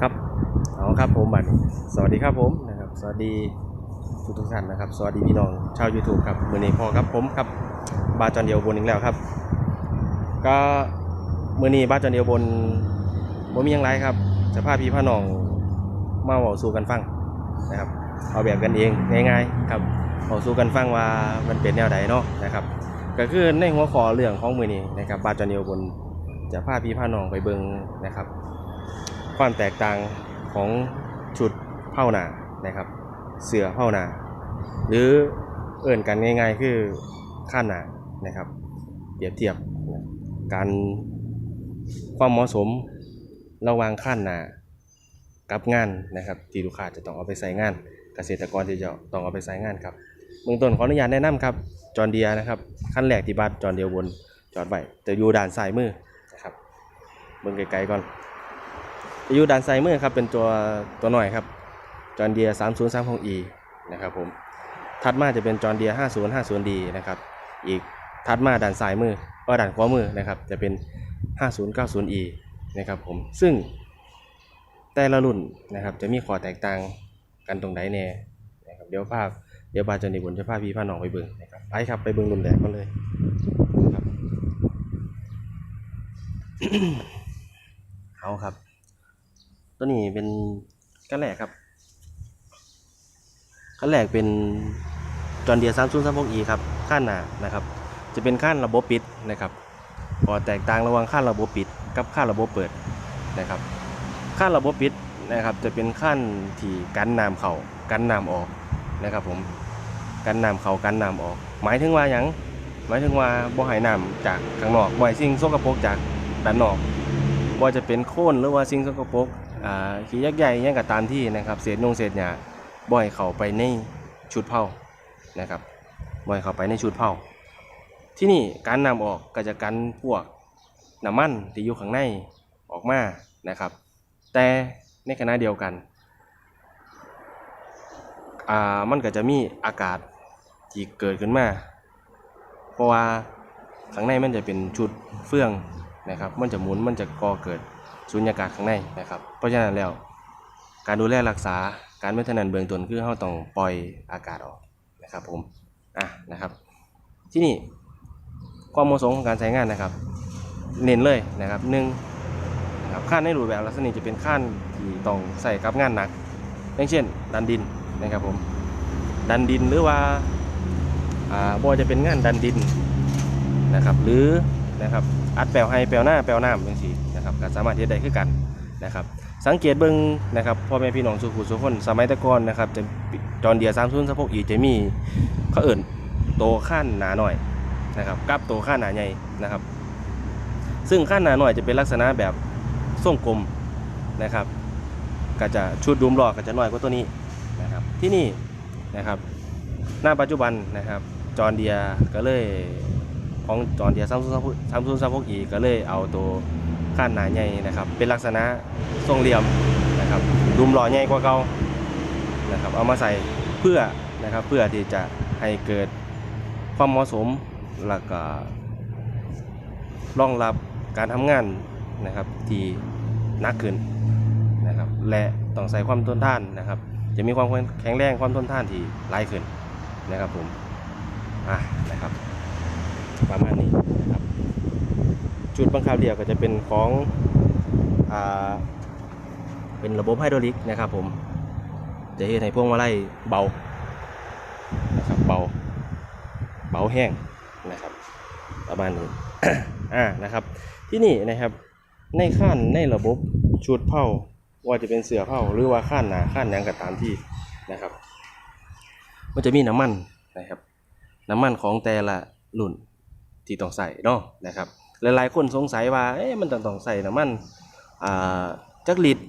ครับเอาครับผมบัดนี้สวัสดีครับผมนะครับ สวัสดีทุกทุกท่านนะครับ สวัสดีพี่น้องชาว YouTube ครับมือนี้พอครับผมครับบาจอนเดียวบนอีกแล้วครับ ก็มือนี้บาจอนเดียวบนบ่มีหยังไรครับจะพาพี่พาน้องมาเว้าสู่กันฟังนะครับ เอาแบบกันเองง่ายๆครับเว้าสู่กันฟังว่ามันเป็นแนวใดเนาะนะครับ ก็คือในหัวข้อเรื่องของมือนี้นะครับบาจอนเดียวบนจะพาพี่พาน้องไปเบิ่งนะครับ ความแตกต่างของชุดเผ้าหนานะครับ เสือเผ้าหนา หรือเอื่นกันง่าย ๆ คือข้านหนานะครับเปรียบเทียบนะการความเหมาะสมระหว่างข้านหนากับงานนะครับที่ลูกค้าจะต้องเอาไปใส่งาน เกษตรกรที่จะต้องเอาไปใส่งานครับเบื้องต้นขออนุญาตแนะนำครับจอร์เดียนะครับขั้นแรกที่บัตรจอร์เดียบนจอดไว้แต่อยู่ด้านซ้ายมือนะครับเบิ่งไกลๆก่อน อยู่ด้านซ้ายมือครับเป็นตัวตัวหน่อยครับจอร์เดีย 3036e นะครับผมถัดมาจะเป็นจอร์เดีย 5050d นะครับอีกถัดมาด้านซ้ายมือก็ด้านขวามือนะครับจะเป็น 5090e นะครับผมซึ่งแต่ละรุ่นนะครับจะมีข้อแตกต่างกันตรงไหนแน่นะครับเดี๋ยวภาพเดี๋ยวบาจอนีบุญจะพาพี่พาน้องไปเบิ่งนะครับไปครับไปเบิ่งรุ่นแรกกันเลยครับเอาครับ ตัวนี้เป็นขั้นแรกครับขั้นแรกเป็นจอนเดียสามศูนย์สามหกอีครับขั้นหนานะครับ จะเป็นขั้นระบบปิดนะครับพอแตกต่างระหว่างขั้นระบบปิด กับขั้นระบบเปิดนะครับขั้นระบบปิดนะครับ จะเป็นขั้นที่กันน้ำเข่ากันน้ำออกนะครับ ผมกันน้ำเข่ากันน้ำออก หมายถึงว่าอย่างหมายถึงว่าบ่ให้น้ำจากข้างนอกบ่ให้สิ่งสกปรกจากด้านนอกว่าจะเป็นโคลนหรือว่าสิ่งสกปรกอ่า ขี้ยักษ์ใหญ่ยังกับตามที่นะครับเศษนงเศษหญ้าบ่อยเข้าไปในชุดเผานะครับบ่อยเข้าไปในชุดเผาที่นี่การนำออกก็จะกันพวกน้ำมันที่อยู่ข้างในออกมานะครับ แต่ในขณะเดียวกันอ่ามันก็จะมีอากาศที่เกิดขึ้นมา เพราะว่าข้างในมันจะเป็นชุดเฟื่องนะครับ มันจะหมุนมันจะก่อเกิด สุญญากาศข้างในนะครับ เพราะฉะนั้นแล้วการดูแลรักษาการไม่ทนันเบื้องต้นคือเราต้องปล่อยอากาศออกนะครับผมอะนะครับ ที่นี่ความเหมาะสมของการใช้งานนะครับ เน้นเลยนะครับหนึ่งนะครับข้นในรูปแบบลักษณะจะเป็นขั้นที่ต้องใส่กับงานหนักอย่างเช่น ดันดินนะครับผมดันดินหรือว่าอ่าบ่ว่าจะเป็นงานดันดินนะครับ หรือนะครับอัดแปลวให้แปลวหน้าแปลวน้ำจังซี่ นะครับก็สามารถเฮ็ดได้คือกันนะครับสังเกตเบิ่งนะครับพ่อแม่พี่น้องสุขุสุขคนสมัยตะกอนนะครับจะจอนเดีย30 26อีจะมีเขาเอิ่นโตข้านหนาหน่อยนะครับกับโตข้านหนาใหญ่นะครับ ซึ่งข้านหนาหน่อยจะเป็นลักษณะแบบทรงกลมนะครับก็จะชุดดุมล้อก็จะน้อยกว่าตัวนี้นะครับที่นี่นะครับหน้าปัจจุบันนะครับจอร์เดียก็เลยของจอร์เดียซัมซุงซัมซุงซัมพกอีก็เลยเอาตัว ข้านหนาใหญ่นะครับ เป็นลักษณะทรงเหลี่ยมนะครับดุมหล่อใหญ่กว่าเก่านะครับ เอามาใส่เพื่อนะครับเพื่อที่จะให้เกิดความเหมาะสมแล้วก็รองรับการทำงานนะครับที่นักขึ้นนะครับและต้องใส่ความทนทานนะครับ จะมีความแข็งแรงความทนทานที่หลายขึ้นนะครับผมอะนะครับประมาณนี้ จุดบังคับเดียวก็จะเป็นของอ่าเป็นระบบไฮดรอลิกนะครับผมจะเห็นให้พวงมาลัยเบานะครับเบาเบาแห้งนะครับ ประมาณนี้อ่านะครับ ที่นี่นะครับในขั้นในระบบชุดเผาว่าจะเป็นเสือเผาหรือว่าขั้นหนาขั้นหยังก็ตามที่นะครับ มันจะมีน้ำมันนะครับ น้ำมันของแต่ละรุ่นที่ต้องใส่เนาะนะครับ หลายๆ คนสงสัยว่าเอ๊ะมันต้องต้องใส่น้ำมันอ่าจักลิตร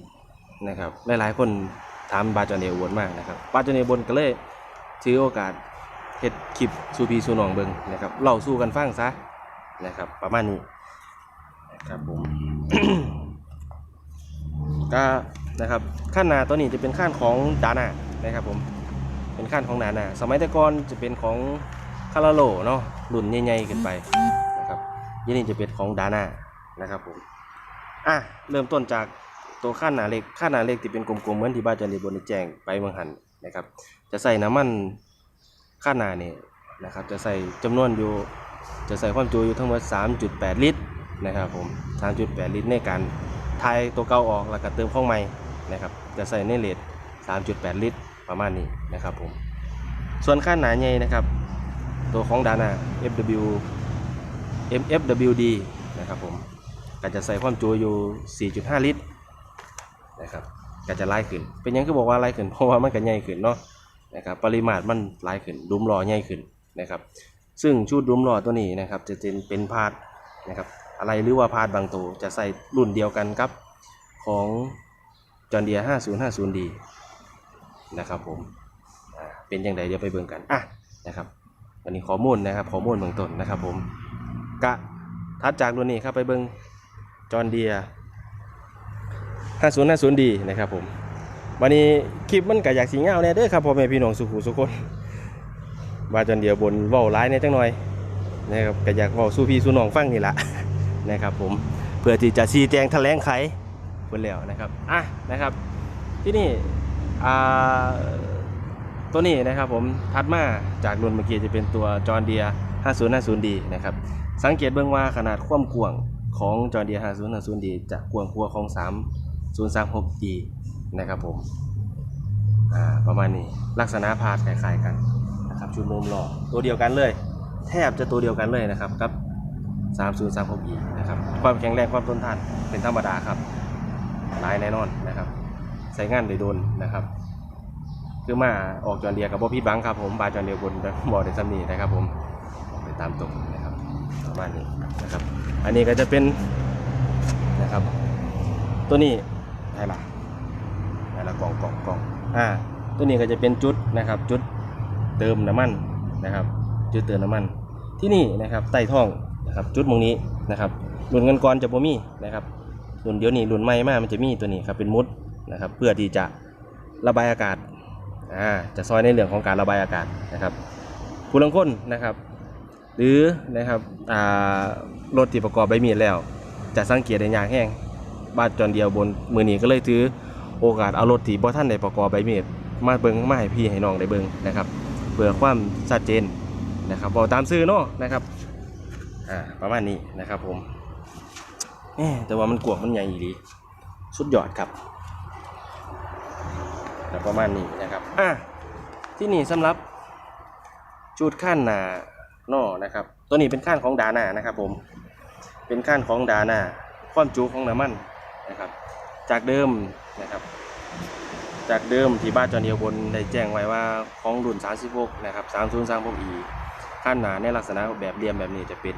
นะครับหลายๆ คนถามบาจอนเนอวนมากนะครับบาจอนเนบนก็เลยถือโอกาสเฮ็ดคลิปสูพีสูนองเบิงนะครับเล่าสู่กันฟังซะนะครับประมาณนี้นะครับผมก็นะครับขั้นนาตัวนี้จะเป็นขั้นของดานานะครับผมเป็นขั้นของดานาสมัยแต่ก่อนจะเป็นของคาราโลเนาะรุ่นใหญ่ๆขึ้นไป ยี่นี่จะเป็นของดาน่านะครับผมอะเริ่มต้นจากตัวขั้นหนาเหล็กขั้นหนาเหล็กที่เป็นกลมๆเหมือนที่บ้านจันดีบนได้แจ้งไปเมืองหันนะครับ จะใส่น้ำมันขั้นหนาเนี่ยนะครับ จะใส่จำนวนอยู่จะใส่ความจุอยู่ทั้งหมด 3.8 ลิตรนะครับผม 3.8 ลิตรในการทายตัวเก่าออกแล้วก็เติมข้องใหม่นะครับ จะใส่ในเลท3.8 ลิตรประมาณนี้นะครับผม ส่วนขั้นหนาใหญ่นะครับ ตัวของดานา FW MFWD นะครับผมก็จะใส่ความจุอยู่ 4.5 ลิตรนะครับก็จะไล่ขึ้น เป็นยังก็บอกว่าไล่ขึ้น เพราะว่ามันก็ใหญ่ขึ้นเนาะนะครับปริมาตรมันไล่ขึ้นดุมล้อใหญ่ขึ้นนะครับ ซึ่งชุดดุมล้อตัวนี้นะครับจะเป็นเป็นพาร์ทนะครับอะไรหรือว่าพาร์ทบางตัวจะใส่รุ่นเดียวกันกับของจอ n เดีย 5050D นะครับผมเป็นยังไงเดี๋ยวไปเบิ่งกันอะนะครับอันนี้ข้อมูลนะครับข้อมูลเบื้องต้นนะครับผม กะทัดจากรุ่นนี้ครับไปเบิงจอ n เดีย 5050D นะครับผมวันนี้คลิปมันก็อยากสีเงาแน่เด้อครับพ่อแม่พี่น้องสุขุสุขคนว่าจนเดียวบนเว้าร้ายในจังหน่อยนะครับก็อยากเว้าสู้พี่สู้น้องฟังนี่ละนะครับผมเพื่อที่จะชี้แจงแถลงไขเพิ่นแล้วนะครับอะนะครับ ที่นี่อ่าตัวนี้นะครับผมถัดมาจากรุ่นเมื่อกี้จะเป็นตัวจอ n เดีย 5050D นะครับ สังเกตเบื้องว่าขนาดความกว้างของจอเดีย 5050D จะกว้างกว่าของ 3036D นะครับผมประมาณนี้ลักษณะพาดคล้ายๆกันนะครับชุดมุมหล่อตัวเดียวกันเลย แทบจะตัวเดียวกันเลยนะครับกับ 3036E นะครับความแข็งแรงความทนทานเป็นธรรมดาครับหลายแน่นอนนะครับใส่งานโดยโดนนะครับ คือมาออกจอนเดียกับบ่พี่บังครับผมบาจอนเดียบนบอได้ซ้ำนี่นะครับผมไปตามตรงนะ ประมาณนี้นะครับ อันนี้ก็จะเป็นนะครับ ตัวนี้อะไรล่ะอะไรล่ะกล่องกล่องกล่องอ่าตัวนี้ก็จะเป็นจุดนะครับจุดเติมน้ำมันนะครับ จุดเติมน้ำมัน ที่นี่นะครับใต้ท้องนะครับจุดตรงนี้นะครับรุ่นเงินก้อนจะบ่มีนะครับรุ่นเดี๋ยวนี้รุ่นใหม่มากมันจะมีตัวนี้ครับเป็นมุดนะครับ เพื่อที่จะระบายอากาศอ่าจะซอยในเรื่องของการระบายอากาศนะครับผู้ลังคนนะครับ หรือนะครับรถที่ประกอบใบมีดแล้ว จะสังเกตได้ยากแห้งบ้านจอนเดียวบนมือนี้ก็เลยถือโอกาสเอารถที่บ่ท่านได้ประกอบใบมีดมาเบิงมาให้พี่ให้น้องได้เบิงนะครับเพื่อความชัดเจนนะครับบอกตามซื้อเนาะนะครับอ่าประมาณนี้นะครับผมแหมแต่ว่ามันกวางมันใหญ่อีหลีสุดยอดครับแต่ประมาณนี้นะครับอะที่นี่สำหรับจุดขั้นหนา นอนะครับ ตัวนี้เป็นขั้นของดานานะครับ ผม เป็นขั้นของดานาความจุของน้ำมันนะครับ จากเดิมนะครับ จากเดิมที่บ้านจอเดียวบนได้แจ้งไว้ว่าของรุ่น 36 นะครับ 3036E ขั้นหนาในลักษณะแบบเรียมแบบนี้จะเป็น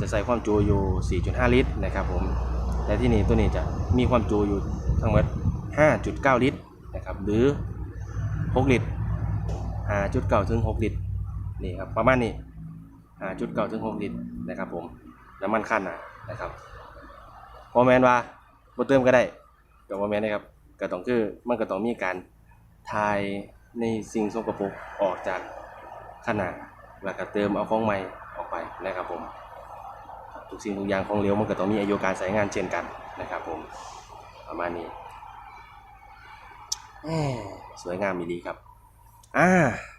จะใส่ความจุอยู่ 4.5 ลิตรนะครับผมแต่ที่นี่ตัวนี้จะมีความจุอยู่ทั้งหมด 5.9 ลิตรนะครับหรือ 6 ลิตร5.9ถึง 6 ลิตรนี่ครับประมาณนี้ 5.9ถึง6ลิตรนะครับผมน้ำมันขั้นหนานะครับพอแมนว่าบ่เติมก็ได้ก็บ่แมนนะครับก็ต้องคือมันก็ต้องมีการทายในสิ่งสกปรกออกจากขนาดแล้วก็เติมเอาของใหม่ออกไปนะครับผมทุกสิ่งทุกอย่างของเหลวมันก็ต้องมีอายุการใช้งานเช่นกันนะครับผมประมาณนี้สวยงามมีดีครับ อ่า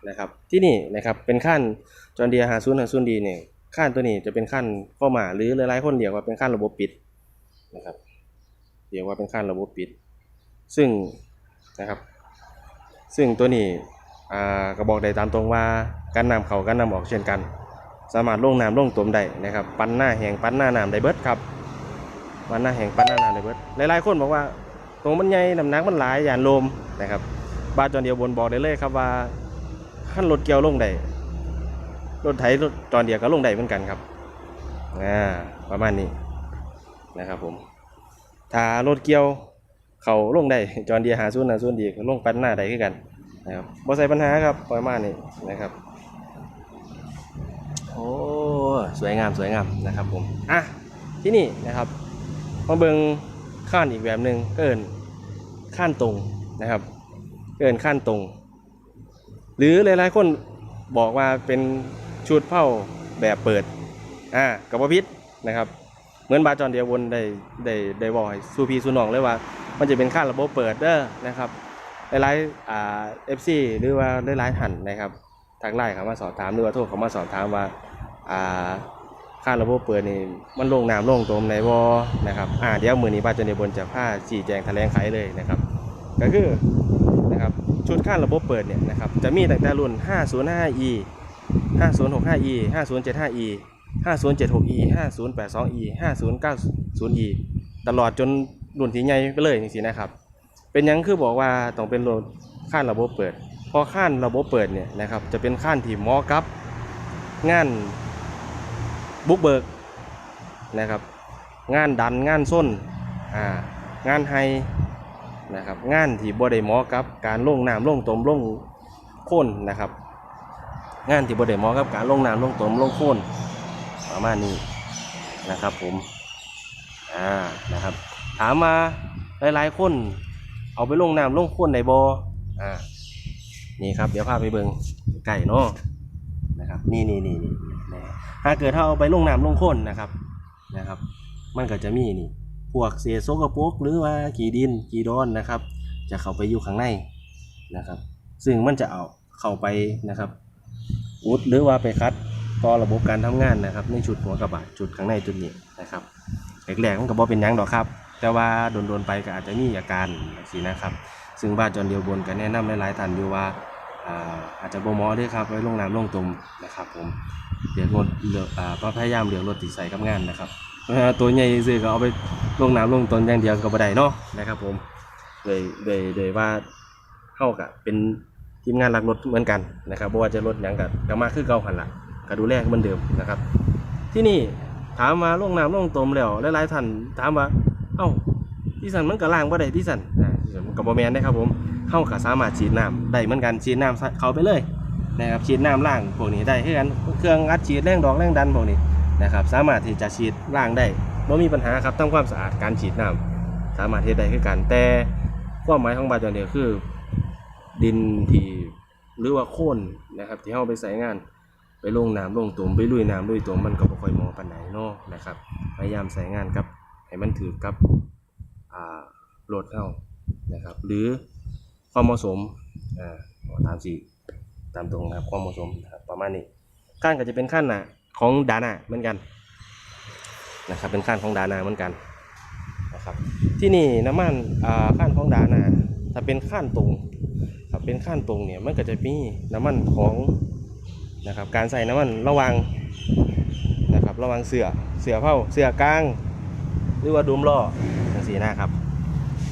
นะครับที่นี่นะครับเป็นขั้นจอนเดียหาซุนหาซุนดีเนี่ยขั้นตัวนี้จะเป็นขั้นเข้ามาหรือหลายๆคนเรียกว่าเป็นขั้นระบบปิดนะครับเรียกว่าเป็นขั้นระบบปิด ซึ่งนะครับ ซึ่งตัวนี้อ่าก็บอกได้ตามตรงว่าการนำเขาการนำออกเช่นกัน สามารถลงน้ำลงตมได้นะครับ ปั้นหน้าแหงปั้นหน้าน้ำได้เบิดครับปั้นหน้าแหงปั้นหน้าน้ำได้เบิดหลายๆคนบอกว่าตรงมันใหญ่น้ำหนักมันหลายยานลมนะครับ บ้านจอนเดียวบนบอกได้เลยครับว่าขั้นรถเกี่ยวลงได้รถไถรถจอนเดียวก็ลงได้เหมือนกันครับอ่าประมาณนี้นะครับผมถ้ารถเกี่ยวเขาลงได้จอนเดียหาส่วนหนาส่วนดีลงปันหน้าได้คือกันนะครับบ่ใส่ปัญหาครับประมาณนี้นะครับโอ้สวยงามสวยงามนะครับผมอะที่นี่นะครับมาเบิงข้านอีกแบบหนึ่งก็เอินข้านตรงนะครับ เอินขั้นตรง หรือหลายๆคนบอกว่าเป็นชุดเผ้าแบบเปิดอ่ากับพิษนะครับ เหมือนบาจอนเดียววนได้ได้ได้บอกสูพีสูนองเลยว่า มันจะเป็นค่าระบบเปิดเด้อนะครับหลายๆอ่า FC หรือว่าหลายๆท่านนะครับทางไลน์เขามาสอบถามหรือว่าโทรเขามาสอบถามว่าอ่าค่าระบบเปิดนี่มันลงน้ำลงตมในบ่นะครับอ่าเดี๋ยวมือนี้บาจอนเดียวบนจะพาชี้แจงแถลงไขเลยนะครับ ก็คือ ชุดค่าระบบเปิดเนี่ยนะครับจะมีตั้งแต่รุ่น 505e 5065e 5075e 5076e 5082e 5090e ตลอดจนรุ่นที่ใหญ่ไปเลยจริงๆนะครับ เป็นยังคือบอกว่าต้องเป็นรถข้านระบบเปิดเพอข้านระบบเปิดเนี่ยนะครับจะเป็นข้านที่เหมาะกับงานบุกเบิกนะครับงานดันงานส้นอ่างานไฮ นะครับงานที่บ่ได้เหมาะกับการลงน้ำลงตมลงโค่นนะครับ งานที่บ่ได้เหมาะกับการลงน้ำลงตมลงโค่นประมาณนี้นะครับผมอ่านะครับ ถามมาหลายๆคนเอาไปลงน้ำลงโค่นในบ่ออ่านี่ครับเดี๋ยวพาไปเบิงไก่เนาะนะครับนี่นี่นี่นี่ถ้าเกิดถ้าเอาไปลงน้ำลงโค่นนะครับนะครับ มันก็จะมีนี่ พวกเศษโซกระโปกหรือว่าขี้ดินขี้ดอนนะครับ จะเข้าไปอยู่ข้างในนะครับ ซึ่งมันจะเอาเข้าไปนะครับ อุดหรือว่าไปคัดต่อระบบการทำงานนะครับ ในชุดหัวกระบะจุดข้างในจุดนี้นะครับแรกๆมันก็บ่เป็นยังดอกครับ แต่ว่าโดนๆไปก็อาจจะมีอาการสินะครับ ซึ่งบ้านจอนเดียวบนก็แนะนำหลายๆท่านอยู่ว่าอ่าอาจจะบ่หมาะเด้วยครับไว้ลงน้ำลงตุ่มนะครับผมเดี๋ยวงดเลือกอ่าก็พยายามเลือกรถที่ใส่กับงานนะครับ ตัวใหญ่ซื้อก็เอาไปลงน้ำลงตนอย่างเดียวก็บ่ได้เนาะนะครับ ผมเลยเลยเลยว่าเฮาก็เป็นทีมงานรักรถเหมือนกันนะครับบ่ว่าจะรถหยังก็ก็มาคือเก่าหันละก็ดูแลเหมือนเดิมนะครับ ที่นี่ถามมาลงน้ำลงตมแล้วหลายๆท่านถามว่าเอ้าที่สันมันก็ล้างบ่ได้ที่สันอ่าที่สันมันก็บ่แม่นได้ครับผมเฮาก็สามารถฉีดน้ำได้เหมือนกันฉีดน้ำเขาไปเลยนะครับฉีดน้ำล้างพวกนี้ได้คือกันเครื่องอัดฉีดแรงดอกแรงดันพวกนี้ นะครับสามารถที่จะฉีดล้างได้บ่มีปัญหาครับทำความสะอาดการฉีดน้ำสามารถเฮ็ดได้คือกันแต่ความหมายของบาดจอนเดียวคือ ดินที่หรือว่าโคลนนะครับ ที่เฮาไปใส่งานไปลงน้ำลงตุ่มไปลุยน้ำลุยตุ่มมันก็บ่ค่อยมาะปานใดเนาะนะครับพยายามใส่งานกับให้มันถือกับอ่ารถเข้านะครับ หรือความเหมาะสมอ่าตามสีตามตรงนะครับความเหมาะสมประมาณนี้ขั้นก็จะเป็นขั้นหนา ของดานาเหมือนกันนะครับเป็นขั้นของดานาเหมือนกันนะครับที่นี่น้ำมันอ่าขั้นของดานาถ้าเป็นขั้นตรงถ้าเป็นขั้นตรงเนี่ยมันก็จะมีน้ำมันของนะครับการใส่น้ำมันระวังนะครับระวังเสือเสือเผาเสือกลาง หรือว่าดุมล้อจังสีหนะครับ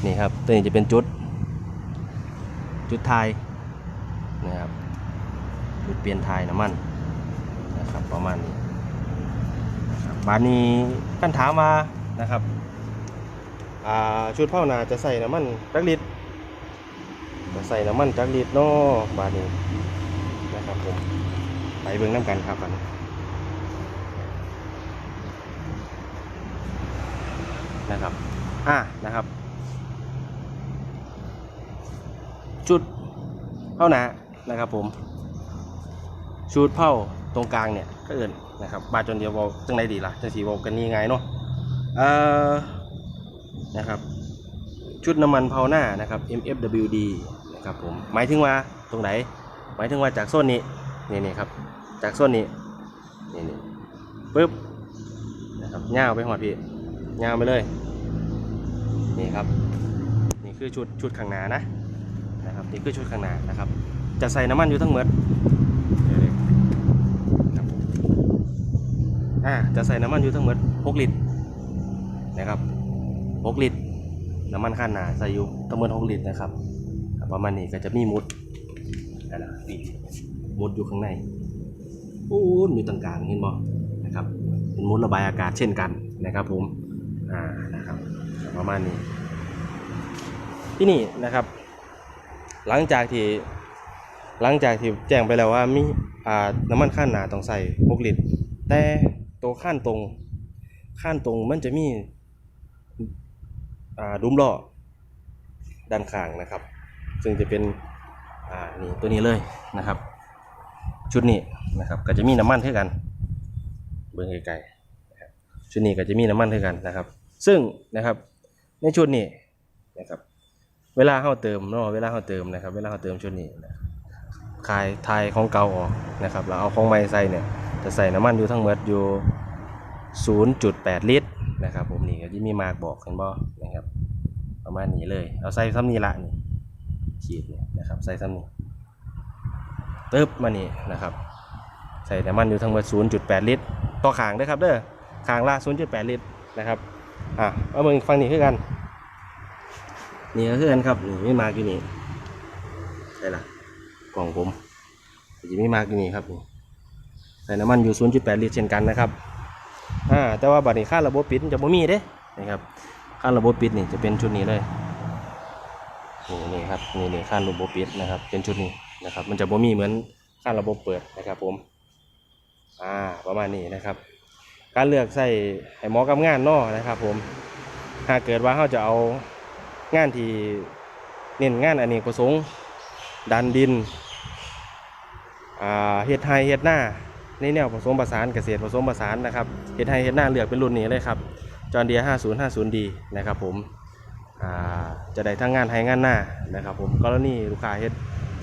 นี่ครับตัวนี้จะเป็นจุด จุดทายนะครับจุดเปลี่ยนทายน้ำมัน ประมาณนี้บานนี้กันถามมานะครับชุดเผานาจะใส่น้ำมันจักลิตรจะใส่น้ำมันจักลิตรเนาะบานนี้นะครับผมไปเบิ่งน้ำกันครับกันนะครับอ่านะครับชุดเผ้านานะครับผมชุดเผ้าตรงกลางเนี่ย เอินนะครับบาจนเดียวบอกจังไรดีล่ะจังสีบอกกันนี่ไงเนาะเอ่อนะครับชุดน้ำมันเผาหน้านะครับ MFWD นะครับผมหมายถึงว่าตรงไหน หมายถึงว่าจากโซนนี้นี่นี่ครับจากโซนนี้นี่นี่ปึ๊บนะครับย่าไปหอดพี่ย่าไปเลยนี่ครับนี่คือชุดชุดข้างหน้านะนะครับนี่คือชุดข้างหน้านะครับจะใส่น้ำมันอยู่ทั้งหมดเดี๋ยวๆครับ อ่าจะใส่น้ำมันอยู่ทั้งหมด6ลิตรนะครับ6ลิตรน้ำมันข้างหนาใส่อยู่ทั้งหมด6ลิตรนะครับอ่าประมาณนี้ก็จะมีมุดนั่นนะนี่มุดอยู่ข้างในปูนอยู่ตรงกลางเห็นบ่นะครับเป็นมุดระบายอากาศเช่นกันนะครับผมอ่านะครับประมาณนี้ ที่นี่นะครับ หลังจากที่หลังจากที่แจ้งไปแล้วว่ามีอ่าน้ำมันขั้นหนาต้องใส่6ลิตรแต่ ตัวข้านตรง ข้านตรงมันจะมีดุมล้อด้านข้างนะครับ ซึ่งจะเป็นนี่ตัวนี้เลยนะครับ ชุดนี้นะครับก็จะมีน้ำมันเท่ากัน เบิ่งไกลๆชุดนี้ก็จะมีน้ำมันเท่ากันนะครับ ซึ่งนะครับในชุดนี้นะครับ เวลาเข้าเติมเนาะเวลาเข้าเติมนะครับ เวลาเข้าเติมชุดนี้นะคายทายของเก่าออกนะครับเราเอาของใหม่ใส่เนี่ย จะใส่น้ำมันอยู่ทั้งหมดอยู่ 0.8 ลิตรนะครับผมนี่ก็จะมีมาร์กบอกเห็นบ่นะครับประมาณนี้เลยเอาใส่ซ้ำนี้ละนี่ขีดเนี่ยนะครับใส่ซ้ำนี้ตึ๊บมานี่นะครับใส่น้ำมันอยู่ทั้งหมด 0.8 ลิตร ต่อขางด้อครับเด้อขางละ 0.8 ลิตรนะครับอะเอามือฟังนี่คือกันนี่ก็คือกันครับนี่มีมาร์กอยู่นี่ใช่ละกล่องผมจะมีมาร์กอยู่นี่ครับนี่ ใส่น้ำมันอยู่ 0.8 ลิตรเช่นกันนะครับอ่าแต่ว่าบัดนี้ค่าระบบปิดจะบ่มีเด้นะครับค่าระบบปิดนี่จะเป็นชุดนี้เลยนี่นี่ครับนี่นี่ค่าระบบปิดนะครับ เป็นชุดนี้นะครับ มันจะบ่มีเหมือนค่าระบบเปิดนะครับผมอ่าประมาณนี้นะครับ การเลือกใส่ให้หมาะกับงานนอนะครับ ผมหากเกิดว่าเขาจะเอางานที่เน้นงานอเนกประสงค์ดันดินเฮ็ดไฮเฮ็ดหน้า ในแนวผสมผสานเกษตรผสมผสานนะครับเฮ็ดไฮเฮ็ดหน้าเลือกเป็นรุ่นนี้เลยครับจอร์เดีย 5050D นะครับผมจะได้ทั้งงานไฮงานหน้านะครับผมกรณีลูกค้าเฮ็ด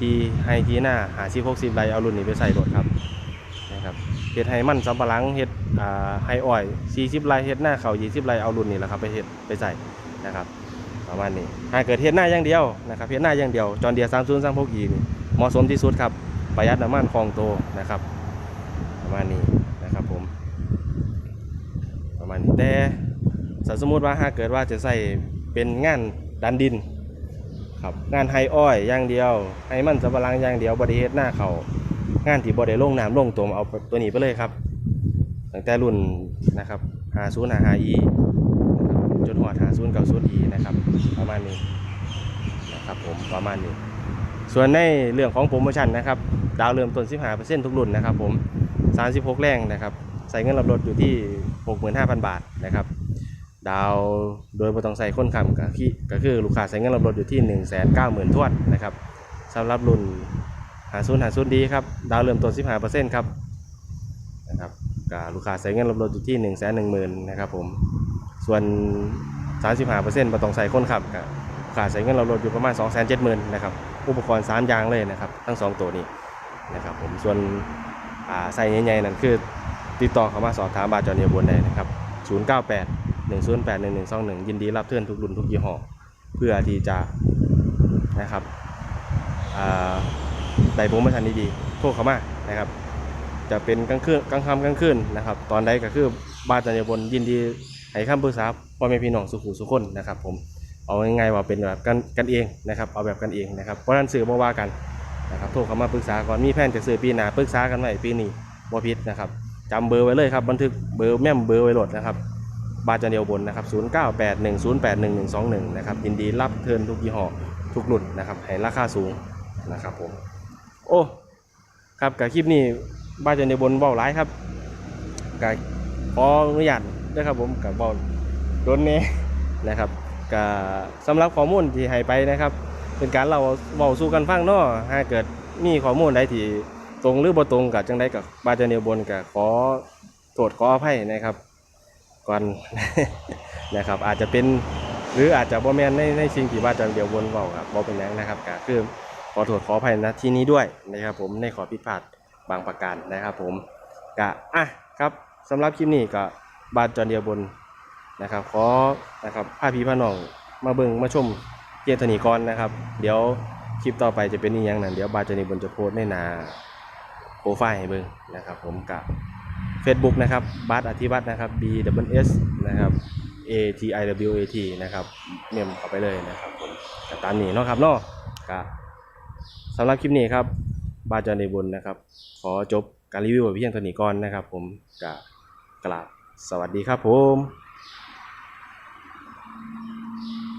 ทีไฮทีหน้าหาซีพกซีไรเอารุ่นนี้ไปใส่รถครับนะครับเฮ็ดไฮมันสำปะหลังเฮ็ดไฮอ้อย40ไรเฮ็ดหน้าเขา20ไรเอารุ่นนี้แหละครับไปเฮ็ดไปใส่นะครับประมาณนี้หากเกิดเฮ็ดหน้าอย่างเดียวนะครับเฮ็ดหน้าอย่างเดียวจอร์เดีย 3036E นี่เหมาะสมที่สุดครับประหยัดน้ำมันคลองโตนะครับ ประมาณนี้นะครับผม ประมาณนี้แต่สมมติว่าหากเกิดว่าจะใส่เป็นงานดันดินครับงานไฮอ้อยอย่างเดียวไฮมันสำปะหลังอย่างเดียวบริเฮ็ดหน้าเขางานที่บริลงน้ำลงตัวเอาตัวนี้ไปเลยครับตั้งแต่รุ่นนะครับ50 55 e จนหัว50 90 e นะครับประมาณนี้นะครับผมประมาณนี้ ส่วนในเรื่องของโปรโมชั่นนะครับ ดาวเริ่มต้น15%ทุกรุ่นนะครับผม 36 แรงนะครับ ใส่เงินรับรถอยู่ที่ 65,000 บาทนะครับ ดาวโดยบ่ต้องใส่คนคำก็คือก็คือลูกค้าใส่เงินรับรถอยู่ที่ 190,000ทวนนะครับสำหรับรุ่น50 50ดีครับ ดาวเริ่มต้น15%ครับนะครับก็ลูกค้าใส่เงินรับรถอยู่ที่ 110,000นะครับผมส่วน 35%บ่ต้องใส่คนขับก็ลูกค้าใส่เงินรับรถอยู่ประมาณ 270,000นะครับ อุปกรณ์ 3 อย่างเลยนะครับ ทั้ง 2 ตัวนี้นะครับผม ส่วน อ่าใส่ใหญ่ๆนั่นคือ ติดต่อเข้ามาสอบถามบาจอเนียบนได้นะครับ 098 108 1121 ยินดีรับเทื่อนทุกรุ่นทุกยี่ห้อเพื่อที่จะนะครับอ่าได้โปรโมชั่นดีๆโทรเข้ามานะครับ จะเป็นกลางคืนกลางค่ำกลางคืนนะครับ ตอนใดก็คือบาจอเนียบนยินดีให้คำปรึกษาพ่อแม่พี่น้องสุขุสุขคนนะครับ ผมเอาง่ายๆว่าเป็นแบบกันกันเองนะครับ เอาแบบกันเองนะครับเพราะนั้นสื่อบ่ว่ากัน นะครับโทรเข้ามาปรึกษาก่อนมีแผนจะซื้อปีหน้าปรึกษากันไว้ปีนี้บ่ผิดนะครับจำเบอร์ไว้เลยครับบันทึกเบอร์แม่มเบอร์ไว้โหลดนะครับบาจาเดียวบนนะครับ 0981081121 นะครับ ยินดีรับเทินทุกยี่ห้อทุกรุ่นนะครับ ให้ราคาสูงนะครับผม โอ้ ครับกับคลิปนี้บาจาเดียวบนเบาหลายครับกับขออนุญาตด้วยครับผมกับเบาโดนเนี้นะครับก็สำหรับข้อมูลที่ให้ไปนะครับ เป็นการเราเว้าสู่กันฟังเนาะหากเกิดมีข้อมูลใดที่ตรงหรือบ่ตรงกับจังใดกับบาจาเนียบนก็ขอโทษขออภัยนะครับ ก่อนนะครับ อาจจะเป็นหรืออาจจะบ่แมนในในสิ่งที่บาจาเดียวบนเว้าครับบ่เป็นหยังนะครับก็คือขอโทษขออภัยณที่นี้ด้วยนะครับ ผมในขอผิดพลาดบางประการนะครับ ผมก็อะครับสำหรับคลิปนี้ก็บาจาเดียวบนนะครับ ขอนะครับพาพี่พาน้องมาเบิ่งมาชม เกียรตินีก่อนนะครับ เดี๋ยวคลิปต่อไปจะเป็นอีหยังนั้นเดี๋ยวบาจานีบนจะโพสในนาโปรไฟล์ให้เบิ่งนะครับ ผมกับ Facebook นะครับบาสอธิวัตนะครับ B W S นะครับ A T I W A T นะครับเมมเข้าไปเลยนะครับผมตามนี้เนาะครับเนาะก็สำหรับคลิปนี้ครับบาจานีบนนะครับ ขอจบการรีวิวไว้เพียงเท่านี้ก่อนนะครับ ผมกับกราบสวัสดีครับผม